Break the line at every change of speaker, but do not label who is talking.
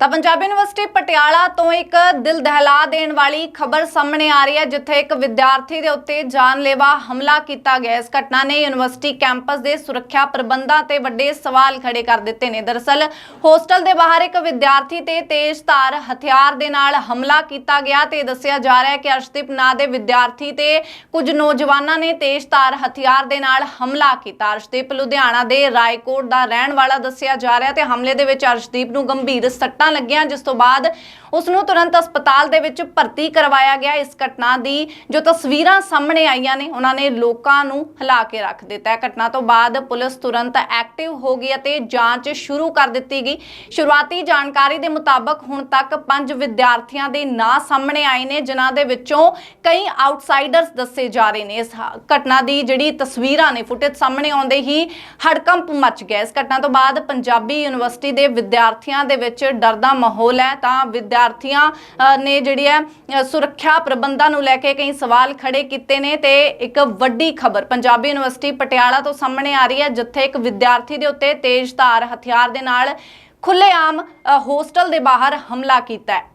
ਤਾਂ ਪੰਜਾਬੀ ਯੂਨੀਵਰਸਿਟੀ ਪਟਿਆਲਾ ਤੋਂ ਇੱਕ ਦਿਲ ਦਹਿਲਾ ਦੇਣ ਵਾਲੀ ਖਬਰ ਸਾਹਮਣੇ ਆ ਰਹੀ ਹੈ, ਜਿੱਥੇ ਇੱਕ ਵਿਦਿਆਰਥੀ ਦੇ ਉੱਤੇ ਜਾਨਲੇਵਾ ਹਮਲਾ ਕੀਤਾ ਗਿਆ ਇਸ ਘਟਨਾ ਨੇ ਯੂਨੀਵਰਸਿਟੀ ਕੈਂਪਸ ਦੇ ਸੁਰੱਖਿਆ ਪ੍ਰਬੰਧਾਂ ਤੇ ਵੱਡੇ ਸਵਾਲ ਖੜੇ ਕਰ ਦਿੱਤੇ ਨੇ। ਦਰਅਸਲ ਹੋਸਟਲ ਦੇ ਬਾਹਰ ਇੱਕ ਵਿਦਿਆਰਥੀ ਤੇ ਤੇਜ਼ਧਾਰ ਹਥਿਆਰ ਦੇ ਨਾਲ ਹਮਲਾ ਕੀਤਾ ਗਿਆ ਤੇ ਦੱਸਿਆ ਜਾ ਰਿਹਾ ਹੈ ਕਿ ਅਰਸ਼ਦੀਪ ਨਾਂ ਦੇ ਵਿਦਿਆਰਥੀ ਤੇ ਕੁਝ ਨੌਜਵਾਨਾਂ ਨੇ ਤੇਜ਼ਧਾਰ ਹਥਿਆਰ ਦੇ ਨਾਲ ਹਮਲਾ ਕੀਤਾ। ਅਰਸ਼ਦੀਪ ਲੁਧਿਆਣਾ ਦੇ ਰਾਏਕੋਟ ਦਾ ਰਹਿਣ ਵਾਲਾ ਦੱਸਿਆ ਜਾ ਰਿਹਾ ਤੇ ਹਮਲੇ ਦੇ ਵਿੱਚ ਅਰਸ਼ਦੀਪ ਨੂੰ ਗੰਭੀਰ ਸੱਟਾਂ ਲੱਗੀਆਂ, ਜਿਸ ਤੋਂ ਬਾਅਦ ਉਸ ਨੂੰ ਤੁਰੰਤ ਹਸਪਤਾਲ ਦੇ ਵਿੱਚ ਭਰਤੀ ਕਰਵਾਇਆ ਗਿਆ। ਇਸ ਘਟਨਾ ਦੀ ਜੋ ਤਸਵੀਰਾਂ ਸਾਹਮਣੇ ਆਈਆਂ ਨੇ, ਉਹਨਾਂ ਨੇ ਲੋਕਾਂ ਨੂੰ ਹਿਲਾ ਕੇ ਰੱਖ ਦਿੱਤਾ। ਹੈ ਘਟਨਾ ਤੋਂ ਬਾਅਦ ਪੁਲਿਸ ਤੁਰੰਤ ਐਕਟਿਵ ਹੋ ਗਈ ਅਤੇ ਜਾਂਚ ਸ਼ੁਰੂ ਕਰ ਦਿੱਤੀ ਗਈ। ਸ਼ੁਰੂਆਤੀ ਜਾਣਕਾਰੀ ਦੇ ਮੁਤਾਬਕ ਹੁਣ ਤੱਕ ਪੰਜ ਵਿਦਿਆਰਥੀਆਂ ਦੇ ਨਾਂ ਸਾਹਮਣੇ ਆਏ ਨੇ, ਜਿਨ੍ਹਾਂ ਦੇ ਵਿੱਚੋਂ ਕਈ ਆਊਟਸਾਈਡਰਸ ਦੱਸੇ ਜਾ ਰਹੇ ਨੇ। ਇਸ ਘਟਨਾ ਦੀ ਜਿਹੜੀ ਤਸਵੀਰਾਂ ਨੇ, ਫੁਟੇਜ ਸਾਹਮਣੇ ਆਉਂਦੇ ਹੀ ਹੜਕੰਪ ਮਚ ਗਿਆ। ਇਸ ਘਟਨਾ ਤੋਂ ਬਾਅਦ ਪੰਜਾਬੀ ਯੂਨੀਵਰਸਿਟੀ ਦੇ ਵਿਦਿਆਰਥੀਆਂ ਦੇ ਵਿੱਚ ਡਰ ਦਾ ਮਾਹੌਲ ਹੈ ਤਾਂ ਵਿਦਿਆਰਥੀਆਂ ਨੇ ਜਿਹੜੀ ਹੈ ਸੁਰੱਖਿਆ ਪ੍ਰਬੰਧਾਂ ਨੂੰ ਲੈ ਕੇ ਕਈ ਸਵਾਲ ਖੜੇ ਕੀਤੇ ਨੇ ਤੇ ਇੱਕ ਵੱਡੀ ਖਬਰ ਪੰਜਾਬੀ ਯੂਨੀਵਰਸਿਟੀ ਪਟਿਆਲਾ ਤੋਂ ਸਾਹਮਣੇ ਆ ਰਹੀ ਹੈ ਜਿੱਥੇ ਇੱਕ ਵਿਦਿਆਰਥੀ ਦੇ ਉੱਤੇ ਤੇਜ਼ ਧਾਰ ਹਥਿਆਰ ਦੇ ਨਾਲ ਖੁੱਲੇਆਮ ਅ, ਹੋਸਟਲ ਦੇ ਬਾਹਰ ਹਮਲਾ ਕੀਤਾ ਹੈ।